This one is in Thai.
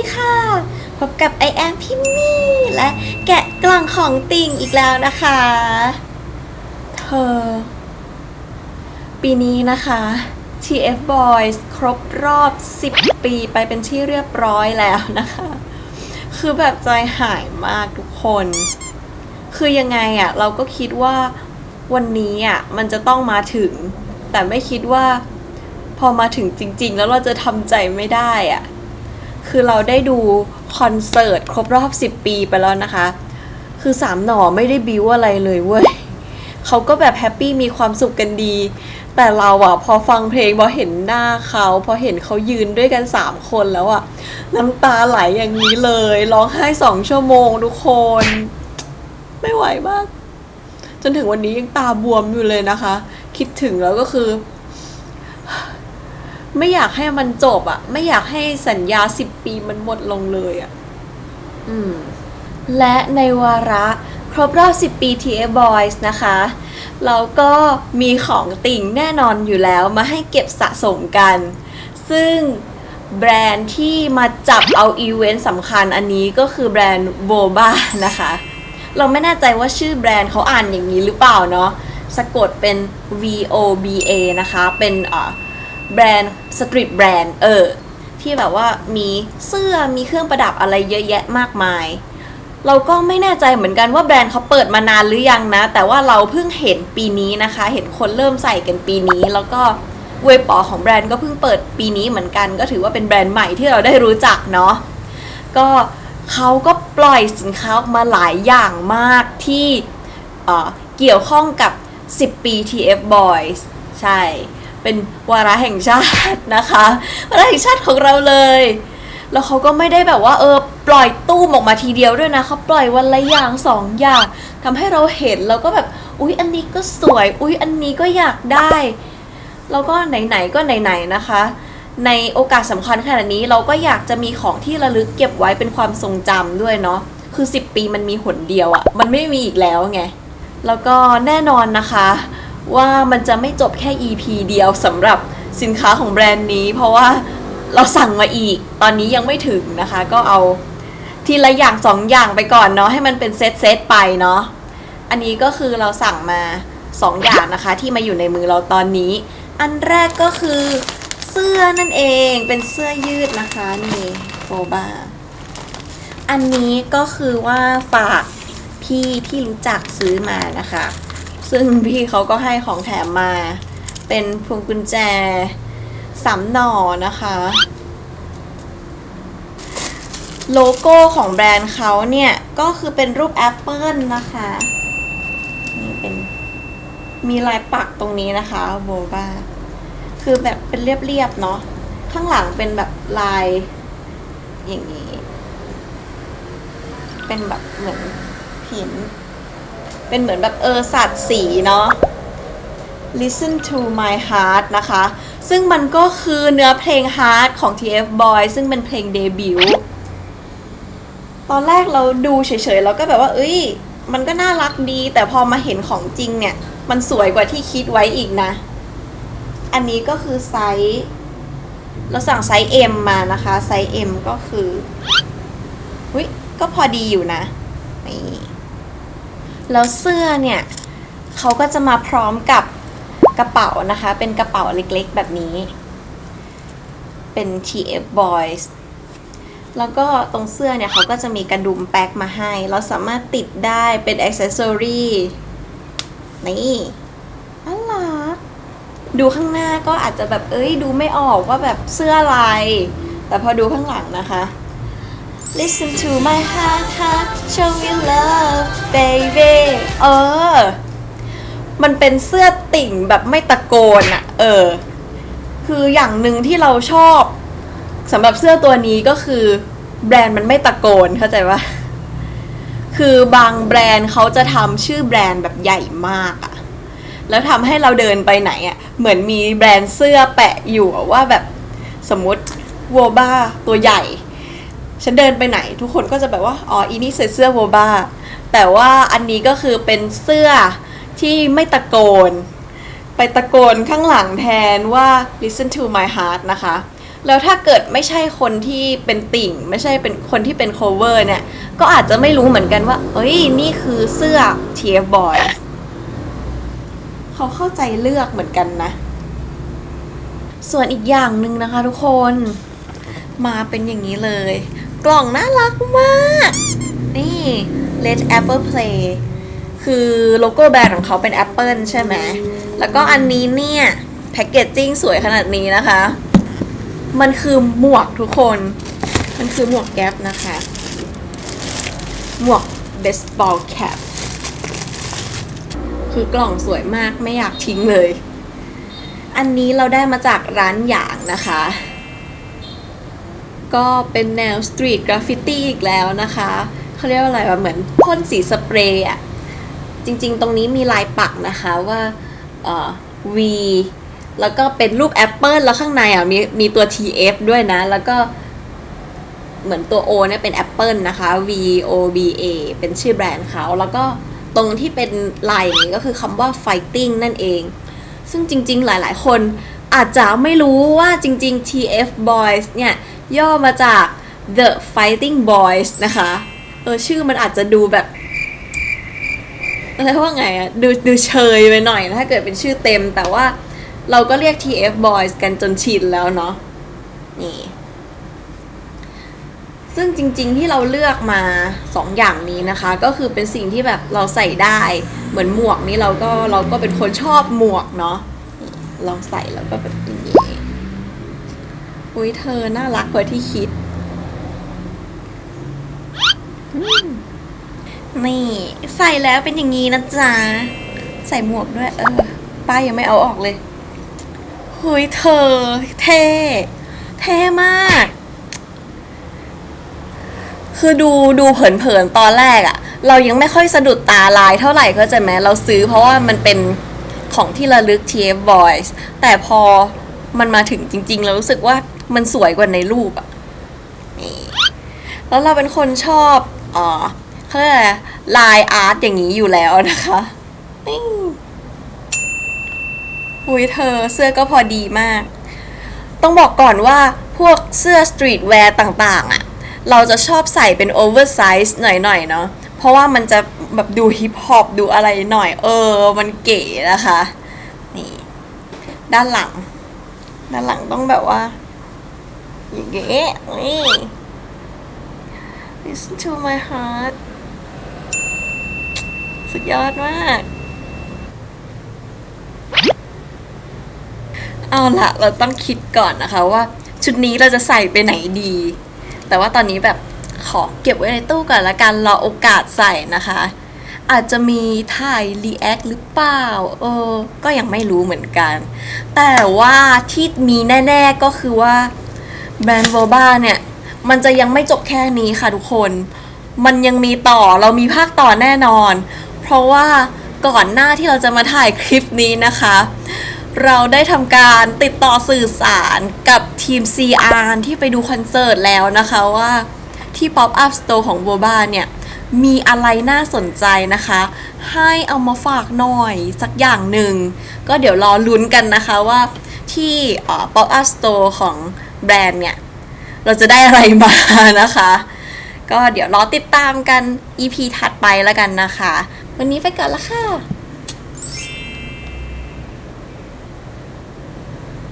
ดีค่ะ พบกับไอแอมพิมมี่และแกะกล่องของติ่งอีกแล้วนะคะ เธอ ปีนี้นะคะ TF Boys ครบรอบ 10 ปีไปเป็นที่เรียบร้อยแล้วนะคะ คือแบบใจหายมากทุกคน คือยังไงอะ่ะ เราก็คิดว่าวันนี้อะ่ะ มันจะต้องมาถึง แต่ไม่คิดว่า พอมาถึงจริง ๆ แล้วเราจะทำใจไม่ได้อะ่ะ คือเราได้ดูคอนเสิร์ตครบรอบ 10 ปีไปแล้วนะคะ คือสามหน่อไม่ได้บิวอะไรเลยเว้ยเขาก็แบบแฮปปี้มีความสุขกันดี แต่เราอะพอฟังเพลงพอเห็นหน้าเขา พอเห็นเขายืนด้วยกันสามคนแล้วอะน้ำตาไหลอย่างนี้เลยร้องไห้สองชั่วโมงทุกคน ไม่ไหวมาก จนถึงวันนี้ยังตาบวมอยู่เลยนะคะ คิดถึงแล้วก็คือ ไม่อยากให้มันจบอะไม่อยากให้สัญญาสิบปีมันหมดลงเลยอะอืม และในวาระครบรอบ 10 ปี TF Boys นะคะ เราก็มีของติ่งแน่นอนอยู่แล้วมาให้เก็บสะสมกัน ซึ่งแบรนด์ที่มาจับเอาอีเวนต์สำคัญอันนี้ก็คือแบรนด์ Voba นะคะ เราไม่แน่ใจว่าชื่อแบรนด์เขาอ่านอย่างนี้หรือเปล่าเนาะ สะกดเป็น V O B A นะคะ เป็นอ่อ แบรนด์สตรีทแบรนด์เออ ที่แบบว่ามีเสื้อมีเครื่องประดับอะไรเยอะแยะมากมาย เราก็ไม่แน่ใจเหมือนกันว่าแบรนด์เขาเปิดมานานหรือยังนะ แต่ว่าเราเพิ่งเห็นปีนี้นะคะ เห็นคนเริ่มใส่กันปีนี้แล้วก็เวปอของแบรนด์ก็เพิ่งเปิดปีนี้เหมือนกัน ก็ถือว่าเป็นแบรนด์ใหม่ที่เราได้รู้จักเนาะก็เขาก็ปล่อยสินค้าออกมาหลายอย่างมากที่เอ่อเกี่ยวข้องกับ 10 ปี TF Boys ใช่ เป็นวาระแห่งชาตินะคะวาระแห่งชาติของเราเลย แล้วเขาก็ไม่ได้แบบว่าเออปล่อยตู้มออกมาทีเดียวด้วยนะเขาปล่อยวันละอย่างสองอย่างทำให้เราเห็นแล้วก็แบบอุ๊ยอันนี้ก็สวย อุ๊ยอันนี้ก็อยากได้ แล้วก็ไหนๆก็ไหนๆนะคะ ในโอกาสสำคัญขนาดนี้เราก็อยากจะมีของที่ระลึกเก็บไว้เป็นความทรงจำด้วยเนาะคือ 10 ปีมันมีหนเดียวอะมันไม่มีอีกแล้วไงแล้วก็แน่นอนนะคะ ว่ามันจะไม่จบแค่ EP เดียวสำหรับสินค้าของแบรนด์นี้ เพราะว่าเราสั่งมาอีก ตอนนี้ยังไม่ถึงนะคะ ก็เอาทีละอย่างสองอย่างไปก่อนเนาะให้มันเป็นเซตเซตไปเนาะอันนี้ก็คือเราสั่งมาสองอย่างนะคะ ที่มาอยู่ในมือเราตอนนี้ อันแรกก็คือเสื้อนั่นเองเป็นเสื้อยืดนะคะนี่โฟบาอันนี้ก็คือว่าฝากพี่ที่รู้จักซื้อมานะคะ ซึ่งพี่เขาก็ให้ของแถมมา เป็นพวงกุญแจสามหน่อนะคะ โลโก้ของแบรนด์เขาเนี่ย ก็คือเป็นรูปแอปเปิลนะคะ นี่เป็นมีลายปักตรงนี้นะคะโบบ้าคือแบบเป็นเรียบๆเนาะข้างหลังเป็นแบบลายอย่างนี้ เป็นแบบเหมือนหิน เป็นเหมือนแบบเออสัตว์สีเนาะ Listen to my heart นะคะ ซึ่งมันก็คือเนื้อเพลง Heart ของ TF Boy ซึ่งเป็นเพลงเดบิวต์ตอนแรกเราดูเฉยๆเราก็แบบว่า เอ้ย มันก็น่ารักดี แต่พอมาเห็นของจริงเนี่ย มันสวยกว่าที่คิดไว้อีกนะ อันนี้ก็คือไซส์เราสั่งไซส์ M มานะคะ ไซส์ M ก็คืออุ้ยก็พอดีอยู่นะนี่ แล้วเสื้อเนี่ยเขาก็จะมาพร้อมกับกระเป๋านะคะ เป็นกระเป๋าเล็กๆ แบบนี้ เป็น TF Boys แล้วก็ตรงเสื้อเนี่ยเขาก็จะมีกระดุมแป๊กมาให้ เราสามารถติดได้เป็นอ c เซสซอรีนี่น่ารักดูข้างหน้าก็อาจจะแบบเอ้ยดูไม่ออกว่าแบบเสื้ออะไร แต่พอดูข้างหลังนะคะ Listen to my heart heart show me love baby เออ มันเป็นเสื้อติ่งแบบไม่ตะโกนอะเออ คืออย่างหนึ่งที่เราชอบสำหรับเสื้อตัวนี้ก็คือแบรนด์มันไม่ตะโกนเข้าใจปะคือบางแบรนด์เขาจะทำชื่อแบรนด์แบบใหญ่มากอะแล้วทำให้เราเดินไปไหนอะเหมือนมีแบรนด์เสื้อแปะอยู่ว่าแบบสมมติโวบ้าตัวใหญ่ ฉันเดินไปไหน ทุกคนก็จะแบบว่าอ๋ออีนี่ใส่เสื้อโวบ้าแต่ว่าอันนี้ก็คือเป็นเสื้อที่ไม่ตะโกน ไปตะโกนข้างหลังแทนว่า listen to my heart นะคะ แล้วถ้าเกิดไม่ใช่คนที่เป็นติ่ง ไม่ใช่เป็นคนที่เป็น cover เนี่ย ก็อาจจะไม่รู้เหมือนกันว่า เอ้ย นี่คือเสื้อ TF Boys เขาเข้าใจเลือกเหมือนกันนะ ส่วนอีกอย่างหนึ่งนะคะทุกคน มาเป็นอย่างนี้เลย กล่องน่ารักมาก นี่ Let Apple Play คือโลโก้แบรนด์ของเขาเป็น Apple ใช่ไหม แล้วก็อันนี้เนี่ย แพคเกจจิ้งสวยขนาดนี้นะคะ มันคือหมวกทุกคน มันคือหมวกแก๊ปนะคะ หมวกเบสบอลแคปคือกล่องสวยมากไม่อยากทิ้งเลย อันนี้เราได้มาจากร้านหยางนะคะ ก็เป็นแนวสตรีทกราฟฟิตี้อีกแล้วนะคะเขาเรียกว่าอะไรวะเหมือนพ่นสีสเปรย์อะจริงๆ ตรงนี้มีลายปักนะคะว่าเอ่อ V แล้วก็เป็นรูปแอปเปิลแล้วข้างในอะมีมีตัว TF ด้วยนะ แล้วก็เหมือนตัว O เนี่ยเป็นแอปเปิลนะคะ V O B A เป็นชื่อแบรนด์เขา แล้วก็ตรงที่เป็นลายอย่างนี้ก็คือคำว่า fighting นั่นเอง ซึ่งจริงๆ หลายๆ คน อาจจะไม่รู้ว่าจริง ๆ TF Boys เนี่ยย่อมาจาก The Fighting Boys นะคะเออชื่อมันอาจจะดูแบบอะไรว่าไงอะดูดูเชยไปหน่อยนะถ้าเกิดเป็นชื่อเต็มแต่ว่าเราก็เรียก TF Boys กันจนชินแล้วเนาะนี่ซึ่งจริงๆที่เราเลือกมาสองอย่างนี้นะคะ ก็คือเป็นสิ่งที่แบบเราใส่ได้เหมือนหมวกนี้เราก็เราก็เป็นคนชอบหมวกเนาะ ลองใส่แล้วก็แบบอย่างนี้ อุ้ยเธอน่ารักกว่าที่คิด นี่ใส่แล้วเป็นอย่างนี้นะจ๊ะ ใส่หมวกด้วย เออ ป้ายยังไม่เอาออกเลยเฮ้ยเธอ เท่ เท่มาก คือดูดูเผินๆตอนแรกอะเรายังไม่ค่อยสะดุดตาลายเท่าไหร่เข้าใจไหมเราซื้อเพราะว่ามันเป็น ของที่ระลึก TF Boys แต่พอมันมาถึงจริงๆเรารู้สึกว่ามันสวยกว่าในรูปอะนี่แล้วเราเป็นคนชอบอ๋อเขาเรียกอะไรลายอาร์ตอย่างนี้อยู่แล้วนะคะอุ้ยเธอเสื้อก็พอดีมาก ต้องบอกก่อนว่าพวกเสื้อสตรีทแวร์ต่าง ๆอะ เราจะชอบใส่เป็นโอเวอร์ไซส์หน่อยๆเนาะเพราะว่ามันจะแบบดูฮิปฮอปดูอะไรหน่อย เออ มันเก๋นะคะ นี่ ด้านหลัง ด้านหลังต้องแบบว่า อย่างเงี้ยนี่ listen to my heart สุดยอดมาก เอาละเราต้องคิดก่อนนะคะว่า ชุดนี้เราจะใส่ไปไหนดี แต่ว่าตอนนี้แบบขอเก็บไว้ในตู้ก่อนละกันรอโอกาสใส่นะคะ อาจจะมีถ่ายรีแอคหรือเปล่า เออ ก็ยังไม่รู้เหมือนกัน แต่ว่าที่มีแน่ๆก็คือว่าแบรนด์โวบ้าเนี่ย มันจะยังไม่จบแค่นี้ค่ะทุกคน มันยังมีต่อเรามีภาคต่อแน่นอน เพราะว่าก่อนหน้าที่เราจะมาถ่ายคลิปนี้นะคะ เราได้ทำการติดต่อสื่อสารกับทีม CR ที่ไปดูคอนเสิร์ตแล้วนะคะว่าที่ Pop Up Store ของ Boba เนี่ย มีอะไรน่าสนใจนะคะ ให้เอามาฝากหน่อยสักอย่างหนึ่ง ก็เดี๋ยวรอลุ้นกันนะคะว่าที่เอ่อ Pop Up Store ของแบรนด์เนี่ย เราจะได้อะไรมานะคะ ก็เดี๋ยวรอติดตามกัน EP ถัดไปแล้วกันนะคะ วันนี้ไปก่อนละค่ะ